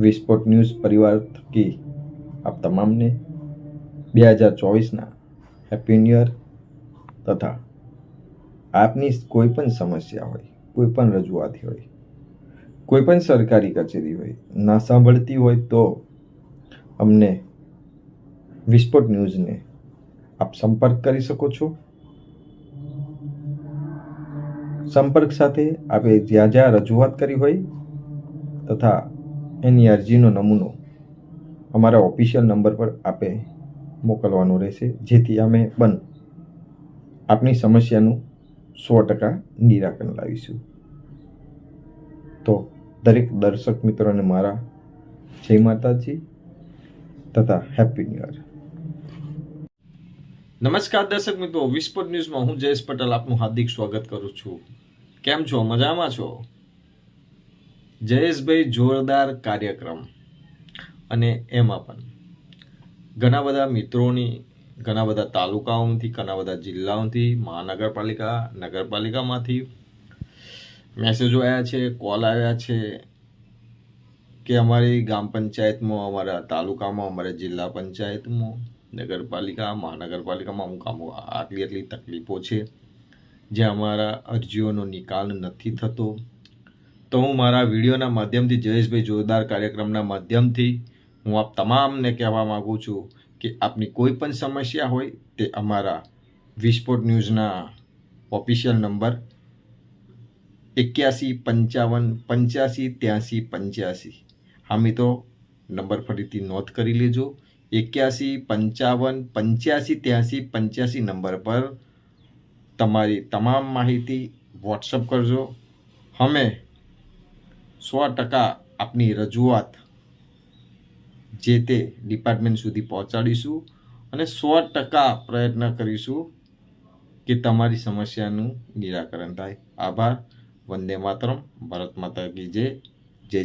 વિસ્ફોટ ન્યૂઝ પરિવાર થકી આપ તમામને બે હજાર ચોવીસના હેપી ન્યુ યર તથા આપની કોઈ પણ સમસ્યા હોય, કોઈ પણ રજૂઆત હોય, કોઈ પણ સરકારી કચેરી હોય, ના સાંભળતી હોય તો અમને વિસ્ફોટ ન્યૂઝને આપ સંપર્ક કરી શકો છો. સંપર્ક સાથે આપે જ્યાં જ્યાં રજૂઆત કરી હોય તથા એની અરજીનો નમૂનો અમારા ઓફિશિયલ નંબર પર આપે મોકલવાનો રહેશે, જેથી અમે બંધ આપની સમસ્યાનું સો ટકા નિરાકરણ લાવીશું. તો દરેક દર્શક મિત્રોને મારા જય માતાજી તથા હેપી ન્યુ યર નમસ્કાર દર્શક મિત્રો, વિસ્ફોટ ન્યૂઝમાં હું જયેશ પટેલ, આપનું હાર્દિક સ્વાગત કરું છું. કેમ છો? મજામાં છો? જયેશભાઈ જોરદાર કાર્યક્રમ. અને એમાં પણ ઘણા બધા મિત્રોની, ઘણા બધા તાલુકાઓથી ઘણા બધા જિલ્લાઓથી, મહાનગરપાલિકા, નગરપાલિકામાંથી મેસેજો આવ્યા છે કોલ આવ્યા છે કે અમારી ગ્રામ પંચાયતમાં, અમારા તાલુકામાં, અમારા જિલ્લા પંચાયતમાં, નગરપાલિકા, મહાનગરપાલિકામાં અમુક અમુક આટલી આટલી તકલીફો છે. જે અમારા અરજીઓનો નિકાલ નથી થતો. તો હું મારા વિડીયોના માધ્યમથી જયેશભાઈ જોરદાર કાર્યક્રમના માધ્યમથી હું આપ તમામને કહેવા માગું છું કે આપની કોઈ પણ સમસ્યા હોય તે અમારા વિસ્ફોટ ન્યૂઝના ઓફિશિયલ નંબર એક્યાસી પંચાવન પંચ્યાસી ત્યાંસી પંચ્યાસી. હા મિત્રો, નંબર ફરીથી નોંધ કરી લેજો. એક્યાસી પંચાવન પંચ્યાસી ત્યાંસી પંચ્યાસી નંબર પર તમારી તમામ માહિતી વોટ્સઅપ કરજો. અમે સો ટકા આપની રજૂઆત જે તે ડિપાર્ટમેન્ટ સુધી પહોંચાડીશું અને સો ટકા પ્રયત્ન કરીશું કે તમારી સમસ્યાનું નિરાકરણ થાય. આભાર. વંદે માતરમ. ભારત માતા કી જય. જય